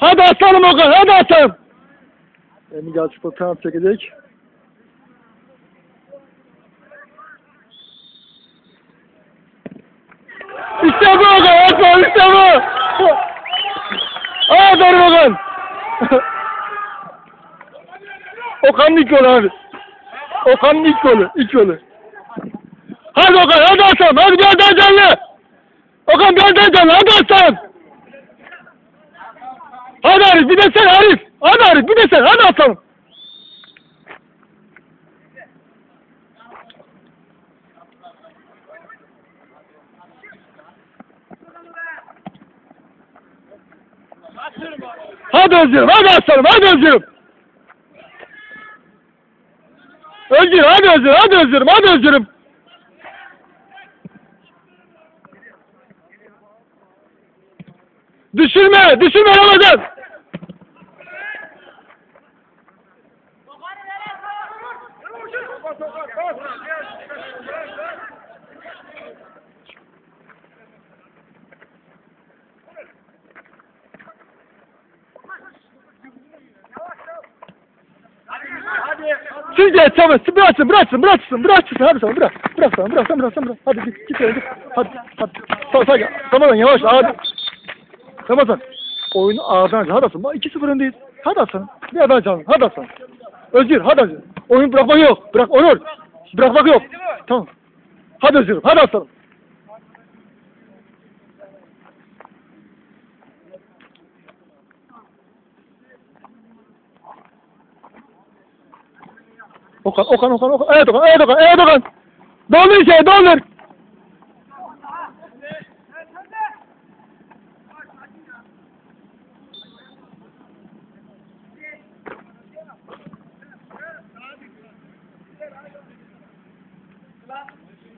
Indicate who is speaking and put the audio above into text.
Speaker 1: Hadi atalım Okan, hadi atalım. Emin Galatasaray penaltı çekecek. İşte bu Okan, Okan işte bu. Aferin Okan. Okan'ın ilk golü abi. Okan'ın ilk golü, ilk golü. Hadi Okan, hadi atalım, hadi biraz daha canlı. Okan biraz daha canlı, hadi atalım. Hadi Arif, bir de sen Arif. Hadi Arif, bir de sen, hadi atalım. Hadi Özgür'üm, hadi aslanım, hadi Özgür'üm. Özgür, hadi Özgür, hadi Özgür'üm, hadi Özgür'üm. Düşürme, düşürme Ramazan. Sizce tamam, bıraksın, bıraksın, bıraksın, bıraksın, hadi sana, bırak, bırak sana, bırak bırak bırak. Hadi git, git, git, hadi, hadi. Sağ gel. Ramazan yavaş, abi. Ramazan, oyunu ağırdan aç, hadi Hasan, bak 2-0 öndeyiz. Hadi Hasan, bir daha canım, hadi Hasan. Özgür, hadi Özgür. Oyun bırakmak yok, bırak, Onur. Bırakmak yok. Tamam. Hadi Özgür, hadi Hasan. Okan, Okan, Okan, Okan. Evet Okan, evet Okan, evet Okan. Doldur şey, doldur. Thank you.